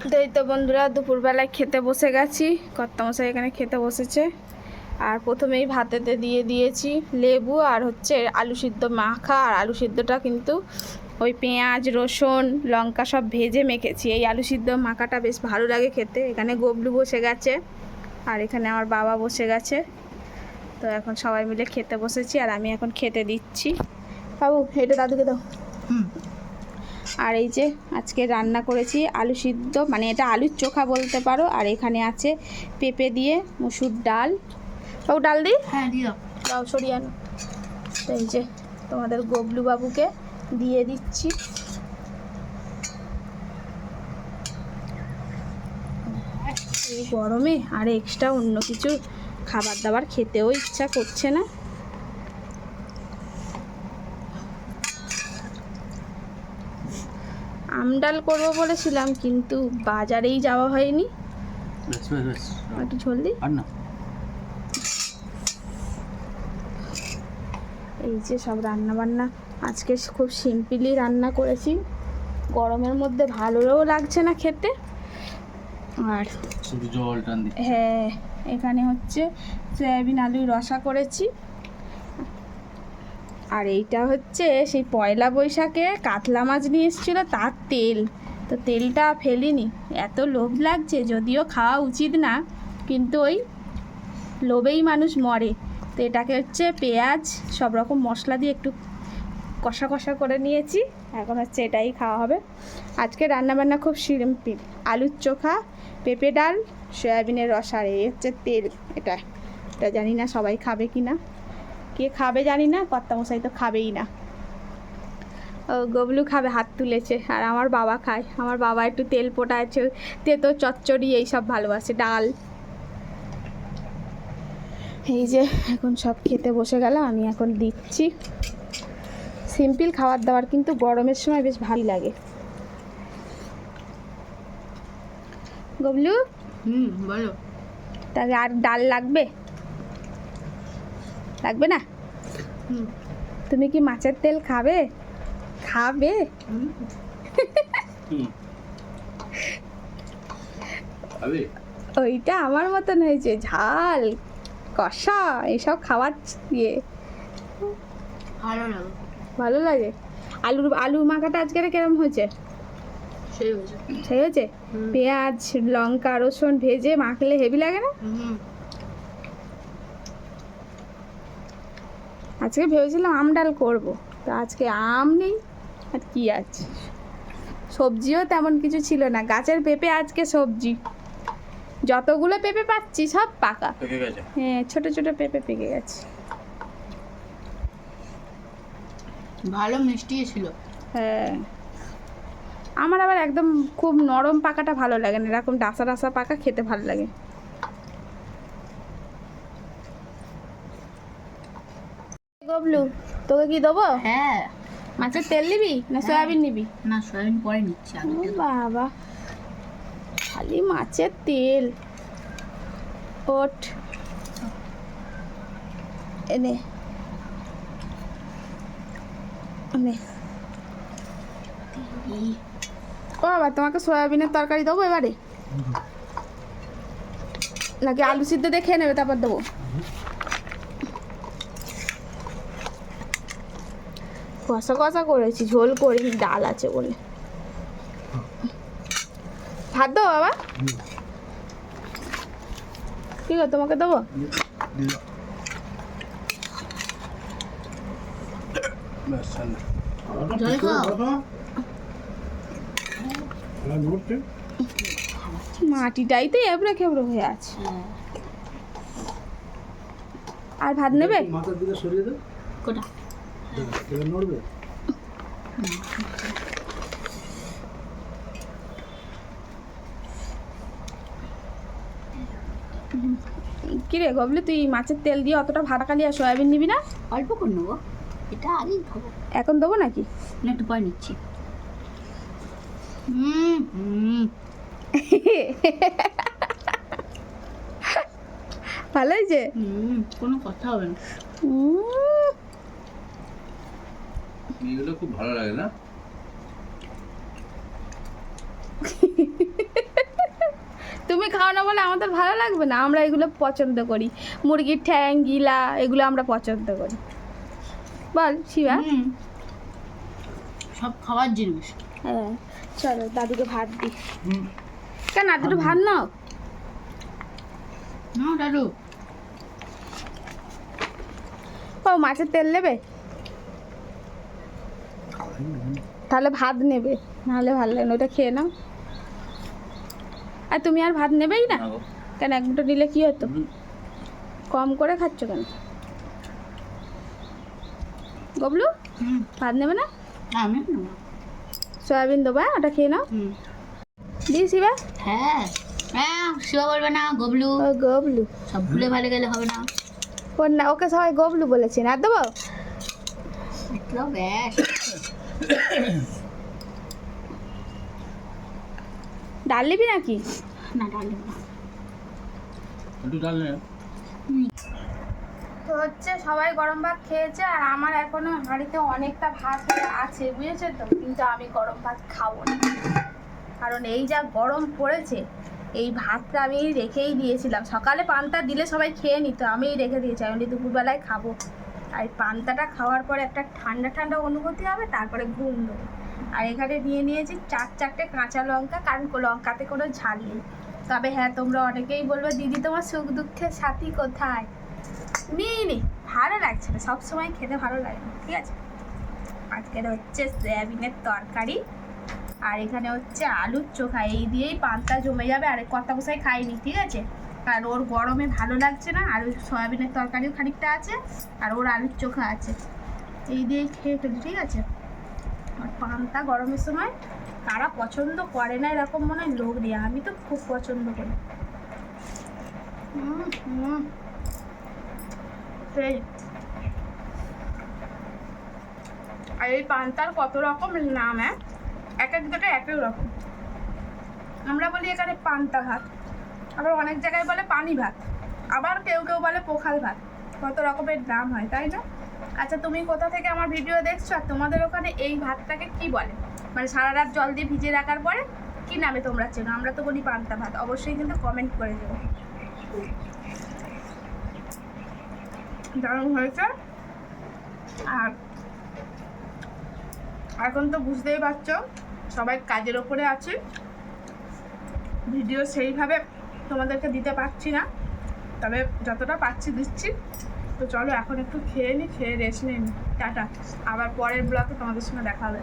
তো এই তো বন্ধুরা, দুপুরবেলায় খেতে বসে গেছি। কর্তামশাই এখানে খেতে বসেছে। আর প্রথমেই ভাতেতে দিয়ে দিয়েছি লেবু আর হচ্ছে আলু সিদ্ধ মাখা। আর আলু সিদ্ধটা কিন্তু ওই পেঁয়াজ, রসুন, লঙ্কা সব ভেজে মেখেছি। এই আলু সিদ্ধ মাখাটা বেশ ভালো লাগে খেতে। এখানে গবলু বসে গেছে। আর এখানে আমার বাবা বসে গেছে। তো এখন সবাই মিলে খেতে বসেছি। আর আমি এখন খেতে দিচ্ছি। বাবু, এটা দাদুকে দাও। আর এই যে আজকে রান্না করেছি আলু সিদ্ধ মানে এটা আলুর চোখা বলতে পারো আর এখানে আছে পেঁপে দিয়ে মুসুর ডাল। বাবু ডাল দিই হ্যাঁ দিও। দাও এই যে তোমাদের গবলু বাবুকে দিয়ে দিচ্ছি। এই গরমে আর এক্সট্রা অন্য কিছু খাবার দাবার খেতেও ইচ্ছা করছে না। আমডাল করব বলেছিলাম কিন্তু বাজারেই যাওয়া হয়নি। একটু ঝোল দিই? আর না। এই যে সব রান্না বান্না আজকে খুব সিম্পলি রান্না করেছি। গরমের মধ্যে ভালোও লাগছে না খেতে। আর হ্যাঁ এখানে হচ্ছে সয়াবিন আলুর রসা করেছি। আর এইটা হচ্ছে সেই পয়লা বৈশাখে কাতলা মাছ নিয়ে এসেছিল তার তেল। তো তেলটা ফেলিনি। এত লোভ লাগছে, যদিও খাওয়া উচিত না, কিন্তু ওই লোভেই মানুষ মরে। তো এটাকে হচ্ছে পেঁয়াজ, সব রকম মশলা দিয়ে একটু কষা কষা করে নিয়েছি। এখন হচ্ছে এটাই খাওয়া হবে। আজকে রান্নাবান্না খুব সিম্পল। আলুর চোখা, পেঁপে ডাল, সয়াবিনের রস, আর এই হচ্ছে তেল। এটা এটা জানি না সবাই খাবে কি না কে খাবে জানি না কর্তামশাই তো খাবেই না। ও গবলু খাবে হাত তুলেছে আর আমার বাবা খায়। আমার বাবা একটু তেল পোটা আছে তেতো চচ্চড়ি এইসব ভালোবাসে ডাল। এই যে এখন সব খেতে বসে গেল আমি এখন দিচ্ছি। সিম্পল খাবার দাবার কিন্তু গরমের সময় বেশ ভালো লাগে। গবলু? হুম বলো। তাহলে আর ডাল লাগবে? লাগবে না? তুমি কি মাছের তেল খাবে? খাবে? ওইটা আমার মতন হয়েছে ঝাল কষা এইসব খাবার দিয়ে ভালো লাগো। ভালো লাগে? আলুর আলু মাখাটা আজকের কেরম হয়েছে? সেই হয়েছে। ঠিক আছে হুম। পেঁয়াজ লঙ্কা রসুন ভেজে মাখলে হেভি লাগে না? আজকে ভেবেছিলাম আম ডাল করব তো আজকে আম নেই আর কি আছে? সবজিও তেমন কিছু ছিল না গাছের পেঁপে আজকে সবজি। যতগুলো পেঁপে পাচ্ছি সব পাকা। হ্যাঁ ছোট ছোট পেঁপে পেকে গেছে। ভালো মিষ্টি ছিল। হ্যাঁ। আমার আবার একদম খুব নরম পাকাটা ভালো লাগে না এরকম ডাসা ডাসা পাকা খেতে ভালো লাগে। গবলু তোকে কি দেবো? হ্যাঁ। মাছের তেল নিবি না সয়াবিন নিবি? না সয়াবিন পরে নিচ্ছি। বাবা। খালি মাছের তেল। ওট। এনে এনে। ও বাবা তোমাকে সয়াবিনের তরকারি দেবো এবারে? নাকি আলু সিদ্ধ দিয়ে খেয়ে নেবে তারপর দেবো? কষা কষা করেছি ঝোল করিনি ডাল আছে বলে। ভাত দেবো বাবা? কি গো তোমাকে দেবো? মাটিটাই তো এবড়ো খেবড়ো হয়ে আছে। আর ভাত নেবে? মাথার দিকে সরিয়ে দে। কোটা নড়বে কি গবলি তুই মাছের তেল দিয়ে অতটা ভাত আর সয়াবিন নিবি না? অল্প করে নেব। এটা আগেই খাব। এখন দেবো নাকি? না একটু পরে নিচ্ছি। ভালো হয়েছে? কোনো কথা হবে না। এগুলো খুব ভালো লাগে না? তুমি খাও না বলে আমাদের ভালো লাগবে না? আমরা এগুলো পছন্দ করি। মুরগির ঠ্যাং গিলা এগুলো আমরা পছন্দ করি। বল শিবা। হুম। সব খাওয়ার জিনিস। হ্যাঁ চলো দাদুকে ভাত দিই কেন দুটো ভাত নাও? না দাদু। ও মাছের তেল নেবে? তাহলে ভাত নেবে। নাহলে ভালো লাগে না ওটা খেয়ে নাও। আর তুমি আর ভাত নেবেই না? কেন এক মুঠো নিলে কি হতো? কম করে খাচ্ছ কেন? গবলু ভাত নেবে না? আমি। সয়াবিন দেবো ওটা খেয়ে নাও। দিস এবার হ্যাঁ। হ্যাঁ শিবা বলবে না গবলু। গবলু। সব ভুলে ভালে গেলে হবে না। ওর না ওকে সবাই গবলু বলেছেন আর দেবো? ব্যাস। ডাল নিবি নাকি? না ডাল দেবো না। একটু ডাল নে। তো হচ্ছে সবাই গরম ভাত খেয়েছে আর আমার এখনও হাঁড়িতে অনেকটা ভাত আছে বুঝেছে তো? কিন্তু আমি গরম ভাত খাব না। কারণ এই যা গরম পড়েছে এই ভাতটা আমি রেখেই দিয়েছিলাম। সকালে পান্তা দিলে সবাই খেয়ে নিত আমিই রেখে দিয়েছি। আমি দুপুরবেলায় খাব। আর পান্তাটা খাওয়ার পরে একটা ঠান্ডা ঠান্ডা অনুভূতি হবে, তারপরে ঘুম দেবো আর এখানে নিয়ে নিয়েছি চার চারটে কাঁচা লঙ্কা, কারণ লঙ্কাতে কোনো ঝাল নেই। তবে হ্যাঁ তোমরা অনেকেই বলবে, দিদি, তোমার সুখ দুঃখের সাথী কোথায়? নিই নি ভালো লাগছে না। সবসময় খেতে ভালো লাগে না, ঠিক আছে? আজকের হচ্ছে সয়াবিনের তরকারি। আর এখানে হচ্ছে আলুর চোখা, এই দিয়েই পান্তা জমে যাবে, আর কর্তা মশাই খাইনি, ঠিক আছে? কারণ ওর গরমে ভালো লাগছে না, আর ওই সয়াবিনের তরকারিও খানিকটা আছে, আর ওর আলুর চোখা আছে। এই দিয়েই খেয়ে ফেলি, ঠিক আছে? আর পান্তা গরমের সময় কারা পছন্দ করে না, এরকম মনে হয় লোক নেই। আমি তো খুব পছন্দ করি। সেই। আর এই পান্তার কত রকম নাম হ্যাঁ? এক এক জায়গায় এক এক রকম। আমরা বলি এখানে পান্তা ভাত। আবার অনেক জায়গায় বলে পানি ভাত, আবার কেউ কেউ বলে পোখাল ভাত। কত রকমের নাম হয়, তাই না? আচ্ছা তুমি কোথা থেকে আমার ভিডিও দেখছ আর তোমাদের ওখানে এই ভাতটাকে কি বলে? মানে সারা রাত জল দিয়ে ভিজিয়ে রাখার পরে কি নামে তোমরা চেনো? আমরা তো বলি পান্তা ভাত, অবশ্যই কিন্তু কমেন্ট করে দেবো। দারুণ হয়েছে। আর এখন তো বুঝতেই পারছ, সবাই কাজের ওপরে আছে। ভিডিও সেইভাবে তোমাদেরকে দিতে পারছি না। তবে যতটা পাচ্ছি দিচ্ছি। তো চলো এখন একটু খেয়ে নিই খেয়ে রেস্ট নিই টাটা। আবার পরের ব্লগে তোমাদের সঙ্গে দেখা হবে।